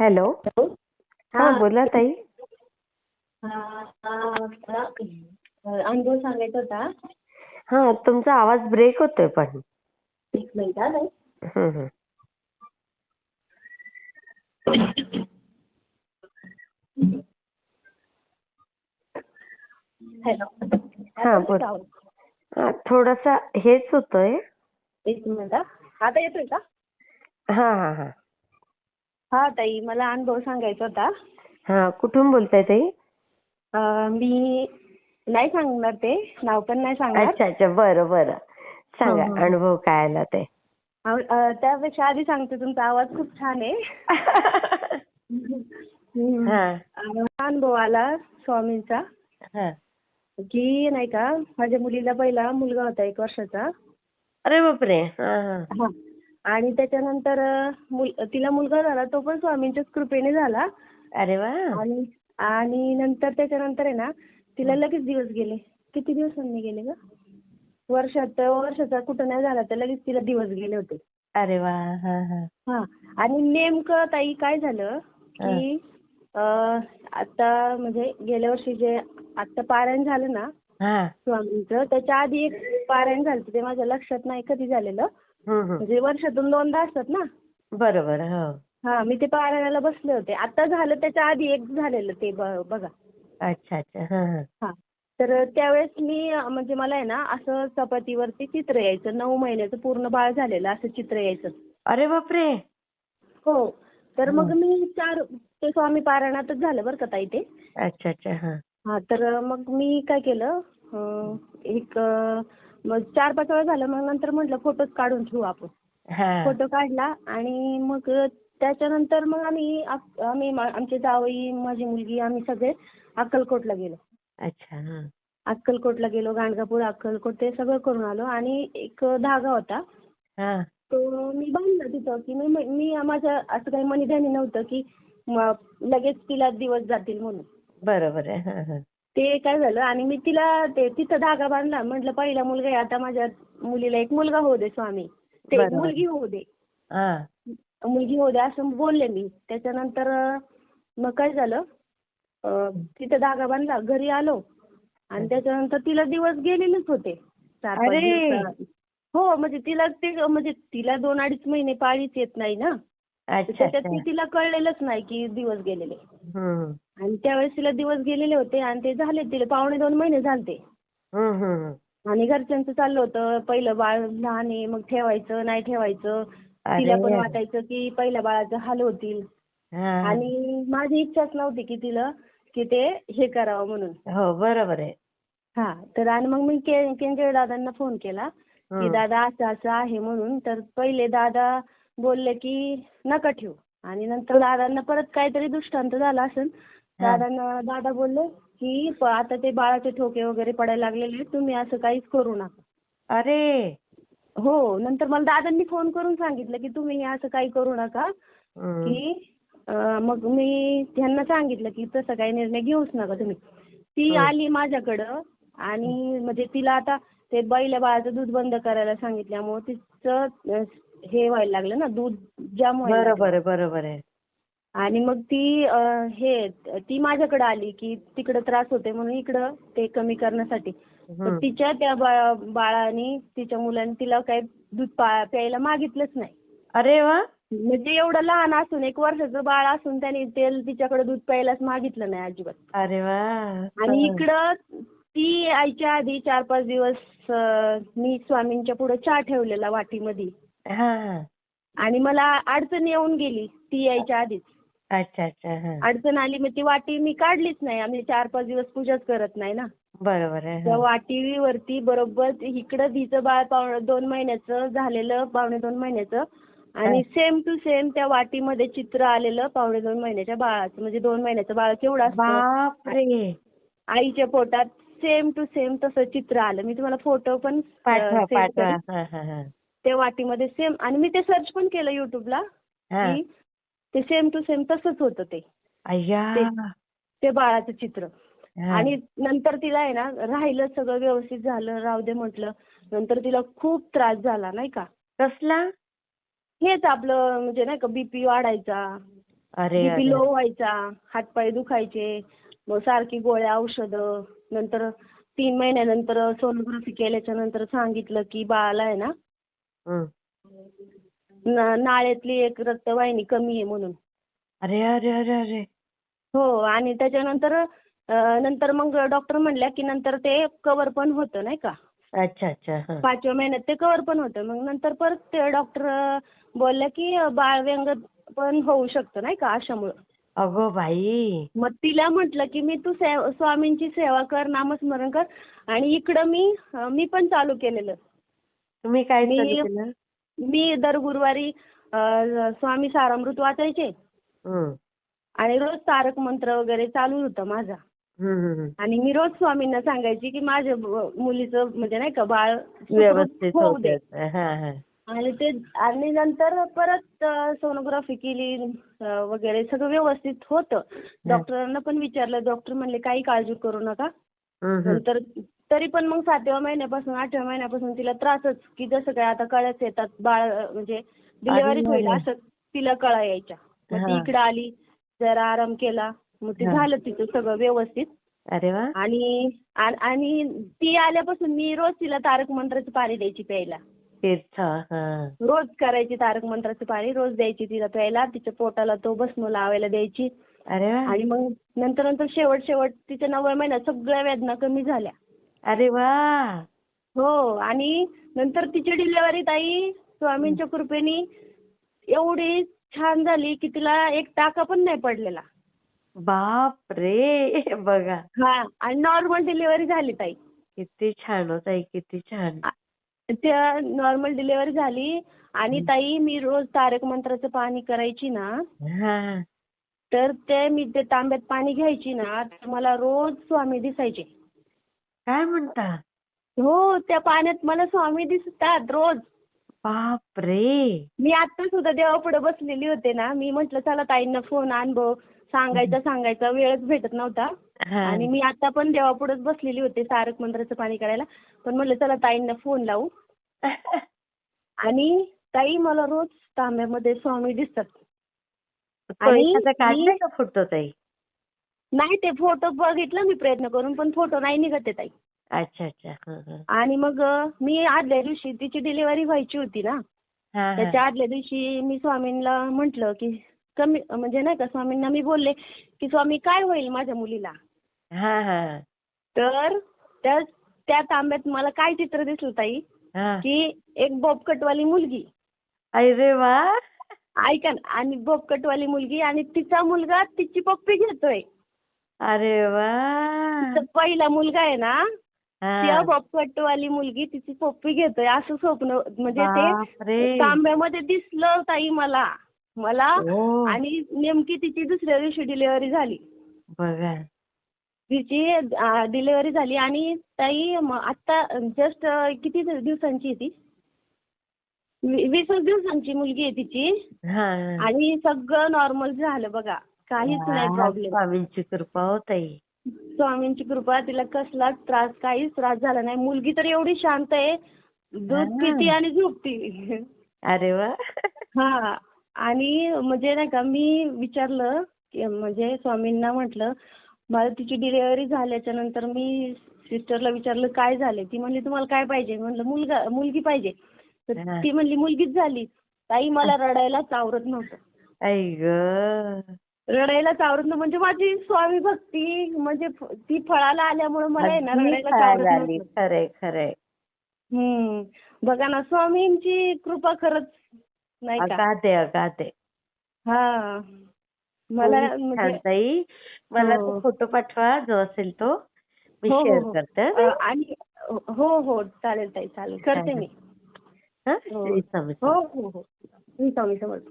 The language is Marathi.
हॅलो. हा बोला ताई. अनुभव सांगायचा होता. हा तुमचा आवाज ब्रेक होतोय पण. एक मिनिट हा ताई. हं, हं. हॅलो. हा बोल. हा, थोडासा हेच होतोय. एक मिनिट हा. आता येतोय का? हा हा हा. हा ताई मला अनुभव सांगायचा होता. हा कुठून बोलताय ताई? अं, मी नाही सांगणार ते नाव पण नाही सांगणार. अच्छा अच्छा बरं बरं. सांगा हं, हं, हं. अनुभव काय आला ते? अं, अं, त्यापेक्षा आधी सांगते तुमचा आवाज खूप छान आहे. हम्म. हा. अं, अनुभव आला स्वामींचा. हा. की नाही का माझ्या मुलीला पहिला मुलगा होता एक वर्षाचा. अरे बापरे! हा हा. हा. आणि त्याच्यानंतर मुल- तिला मुलगा झाला तो पण स्वामींच्याच कृपेने झाला. अरे वा! आणि आणि नंतर त्याच्यानंतर आहे ना तिला लगेच दिवस गेले. किती दिवसांनी गेले ग? वर्षात वर्षाचा कुठं नाही झाला तर लगेच तिला दिवस गेले होते. अरे वा! हा हा. हा आणि नेमकं ताई काय झालं की आता म्हणजे गेल्या वर्षी जे आता पारायण झालं ना हा. स्वामींचं त्याच्या आधी एक पारायण झालं ते माझ्या लक्षात नाही कधी झालेलं. म्हणजे वर्षातून दोनदा असतात ना? बरोबर हो. हा मी ते पारायणाला बसले होते. आता झालं त्याच्या आधी एक झालेलं ते बघा. अच्छा अच्छा. हा तर त्यावेळेस मी म्हणजे मला आहे ना असं चपातीवरती चित्र यायचं. नऊ महिन्याचं पूर्ण बाळ झालेलं असं चित्र यायचं. अरे बापरे! हो. तर मग. मी चार ते स्वामी पारायणातच झालं बरं का ताई ते. अच्छा अच्छा. हा. तर मग मी काय केलं एक मग चार पाच वेळा झालं मग नंतर म्हटलं फोटोच काढून ठेवू आपण. हा. फोटो काढला आणि मग त्याच्यानंतर मग आम्ही आम्ही मा- आमचे जावई माझी मुलगी आम्ही सगळे अक्कलकोटला गेलो. अच्छा हा. अक्कलकोटला गेलो गाणगापूर अक्कलकोट ते सगळं करून आलो. आणि एक धागा होता. हा. तो मी बांधला तिथं की मी मी माझं असं काही मनीध्यानी नव्हतं की म- लगेच तिला दिवस जातील म्हणून. बरोबर आहे हा हा. ते काय झालं आणि मी तिला ते तिथं धागा बांधला. म्हटलं पहिला मुलगा आहे आता माझ्या मुलीला एक मुलगा होऊ दे स्वामी. ते एक. मुलगी होऊ दे. मुलगी होऊ दे असं बोलले मी. त्याच्यानंतर मग काय झालं तिथं धागा बांधला घरी आलो. आणि त्याच्यानंतर तिला दिवस गेलेलेच होते. चार पाच. हो म्हणजे तिला ते म्हणजे तिला दोन अडीच महिने पाळीच येत नाही ना. त्याच्यात अच्छा. ती तिला कळलेलंच नाही की दिवस गेलेले. आणि त्यावेळेस तिला दिवस गेलेले होते आणि ते झाले तिला पावणे दोन महिने झालते. आणि घरच्यांचं चाललं होतं पहिलं बाळ लहान आहे मग ठेवायचं नाही ठेवायचं. तिला पण. वाटायचं की पहिल्या बाळाचं हाल होतील. आणि माझी इच्छाच नव्हती की तिला की ते हे करावं म्हणून. हो बरोबर आहे. हा तर आणि मग मी केंजळे दादांना फोन केला की. दादा असं असं आहे म्हणून. तर पहिले दादा बोलले की नका ठेवू. आणि नंतर दादांना परत काहीतरी दृष्टांत झाला असेल. दादांना दादा बोलले की प- आता ते बाळाचे ठोके वगैरे पडायला लागलेले आहेत, तुम्ही असं काहीच करू नका. अरे! हो नंतर मला दादांनी फोन करून सांगितलं की तुम्ही असं काही करू नका. की अं, मग मी त्यांना सांगितलं की तसं काही निर्णय घेऊच नका तुम्ही. ती. आली माझ्याकडं आणि म्हणजे तिला आता ते बैल बाळाचं दूध बंद करायला सांगितल्यामुळे तिचं अं, हे व्हायला लागलं ना दूध जाम व्हायला लागलं. बरोबर आहे बरोबर आहे. आणि मग ती अं, हे ती माझ्याकडे आली की तिकडं त्रास होते म्हणून इकडं ते कमी करण्यासाठी. तर हम्म. तिच्या त्या बा- बाळाने तिच्या मुलाने तिला काही दूध पा- प्यायला मागितलंच नाही. अरे वा! म्हणजे एवढं लहान असून एक वर्षाचं बाळ असून त्याने ते तिच्याकडे दूध प्यायलाच मागितलं नाही अजिबात. अरे वा! आणि. इकडं ती आईच्या आधी चार पाच दिवस अं, मी स्वामींच्या पुढे चहा ठेवलेला वाटीमध्ये. आणि मला अडचण येऊन गेली ती यायच्या आधीच. अच्छा अच्छा अडचण आली मग ती वाटी मी काढलीच नाही. आम्ही चार पाच दिवस पूजाच करत नाही ना. बरोबर आहे. वाटीवरती बरोबर इकडं तिचं बाळ दोन महिन्याचं झालेलं पावणे दोन महिन्याचं. आणि सेम टू सेम त्या वाटीमध्ये चित्र आलेलं पावणे दोन महिन्याच्या बाळाचं. म्हणजे दोन महिन्याचं बाळ केवढं आईच्या पोटात सेम टू सेम तसं चित्र आलं. मी तुम्हाला फोटो पण त्या वाटीमध्ये सेम आणि मी ते सर्च पण केलं युट्यूबला हा. की ते सेम टू सेम तसंच होतं ते. अय्या. ते- बाळाचं चित्र. हा. आणि नंतर तिला आहे ना राहिलं सगळं व्यवस्थित झालं राहू दे म्हटलं. नंतर तिला खूप त्रास झाला नाही का? कसला? हेच आपलं म्हणजे नाही का बीपी वाढायचा अरे बीपी अरे. लो व्हायचा हातपाय दुखायचे मग सारखी गोळ्या औषधं. नंतर तीन महिन्यानंतर सोनोग्राफी केल्याच्यानंतर सांगितलं की बाळाला आहे ना न- नाळेतली एक रक्तवाहिनी कमी आहे म्हणून. अरे अरे अरे अरे. हो आणि त्याच्यानंतर नंतर मग डॉक्टर म्हणल्या की नंतर ते कव्हर पण होतं नाही का? अच्छा अच्छा. पाचव्या महिन्यात ते कव्हर पण होतं. मग नंतर परत ते डॉक्टर बोलल्या की बाळ व्यंग पण होऊ शकतं नाही का अशामुळं. अगो बाई. मग तिला म्हटलं की मी तू सेव- स्वामींची सेवा कर नामस्मरण कर. आणि इकडं मी मी पण चालू केलेलं. तुम्ही काय मी- चालू केलं मी दर गुरुवारी स्वामी सारामृत वाचायचे हं. आणि रोज तारक मंत्र वगैरे चालू होतं माझा. आणि मी रोज स्वामींना सांगायची की माझ्या मुलीचं म्हणजे नाही का बाळ व्यवस्थित होऊ दे. हा हा आणि ते आणि नंतर परत सोनोग्राफी केली वगैरे सगळं व्यवस्थित होतं डॉक्टरांना पण विचारलं डॉक्टर म्हणले काही काळजी करू नका. नंतर तरी पण मग सातव्या महिन्यापासून आठव्या महिन्यापासून तिला त्रासच की जसं काय आता कळ्याच येतात बाळ म्हणजे डिलिव्हरीच होईल. असं तिला कळा यायच्या. मग ती. इकडे आली जरा आराम केला मग ते. झालं तिचं सगळं व्यवस्थित. अरे वा. आणि आणि- ती आल्यापासून मी रोज तिला तारक मंत्राचं पाणी द्यायची प्यायला. रोज करायची तारक मंत्राचं पाणी रोज द्यायची तिला प्यायला. तिच्या पोटाला तो भस्म लावायला द्यायची. आणि मग नंतर नंतर शेवट शेवट तिच्या नवव्या महिन्यात सगळ्या वेदना कमी झाल्या. अरे वा. हो आणि नंतर तिची डिलिव्हरी ताई स्वामींच्या कृपेने एवढी छान झाली की तिला एक टाका पण नाही पडलेला. बाप रे बघा. हा आणि नॉर्मल डिलिव्हरी झाली ताई. किती छान होत आहे किती छान. त्या नॉर्मल डिलिव्हरी झाली आणि ताई मी रोज तारक मंत्राचं पाणी करायची ना हा. तर ते मी ते तांब्यात पाणी घ्यायची ना तर मला रोज स्वामी दिसायचे. काय म्हणता? हो त्या पाण्यात मला स्वामी दिसतात रोज. बाप रे मी आता सुद्धा देवापुढे बसलेली होते ना. मी म्हटलं चला ताईंना फोन अनुभव सांगायचा सांगायचा. वेळच भेटत नव्हता. आणि मी आता पण देवापुढेच बसलेली होते तारक मंत्राचं पाणी करायला. पण म्हटलं चला ताईंना फोन लावू. आणि ताई मला रोज तांब्यामध्ये स्वामी दिसतात. आणि फोटो ताई? नाही ते फोटो बघितलं मी प्रयत्न करून पण फोटो नाही निघत आहे ताई. अच्छा अच्छा. हा हा. आणि मग अं, मी आदल्या दिवशी तिची डिलिव्हरी व्हायची होती ना. हा, हा. त्याच्या आदल्या दिवशी मी स्वामींना म्हंटल की कमी म्हणजे नाही का स्वामींना मी बोलले की स्वामी काय होईल माझ्या मुलीला? हा हा. तर त्या त्या तांब्यात मला काय चित्र दिसलं ताई? हा. की एक बॉबकटवाली मुलगी. अरे वा. ऐका ना आणि बॉबकटवाली मुलगी आणि तिचा मुलगा तिची पप्पी घेतोय. अरे वा. तिचा पहिला मुलगा आहे ना त्या हा बॉबकटवाली मुलगी तिची पप्पी घेतोय असं स्वप्न म्हणजे ते बापरे. तांब्यामध्ये दिसलं ताई मला मला हो आणि नेमकी तिची दुसऱ्या दिवशी डिलिव्हरी झाली. बघा. तिची डिलिव्हरी झाली आणि ताई म- आता जस्ट किती दिवसांची आहे ती? वी- वीसच दिवसांची मुलगी आहे तिची. हा. आणि सगळं नॉर्मल झालं बघा. काहीच नाही प्रॉब्लेम स्वामींची कृपा हो ताई. स्वामींची कृपा तिला कसलाच त्रास काहीच त्रास झाला नाही. मुलगी तर एवढी शांत आहे दूध. पिती आणि झोपती. अरे वा. हा आणि म्हणजे नाही का मी विचारलं की म्हणजे स्वामींना म्हटलं मला तिची डिलिव्हरी झाल्याच्यानंतर मी सिस्टरला विचारलं काय झाले ती म्हणली तुम्हाला काय पाहिजे? म्हणलं मुलगा मुलगी पाहिजे. तर हा. ती म्हणली मुलगीच झाली. ताई मला रडायलाच आवरत नव्हतं. आई ग. रडायलाच आवरत नव्हतं म्हणजे माझी स्वामी भक्ती म्हणजे ती फळाला आल्यामुळे मला आहे ना रडायलाच आवरत नव्हतं. खरंय खरंय. हम्म. बघा ना स्वामींची कृपा खरंच नाही का? अगाध हा. मला म्हणजे ताई. मला हो. तो फोटो पाठवा जो असेल तो. मी हो, हो, शेअर हो. करते अ, आणि हो हो चालेल ताई चालेल. करते मी. हा? हो. श्री स्वामी हो हो हो. मी स्वामी समर्थ.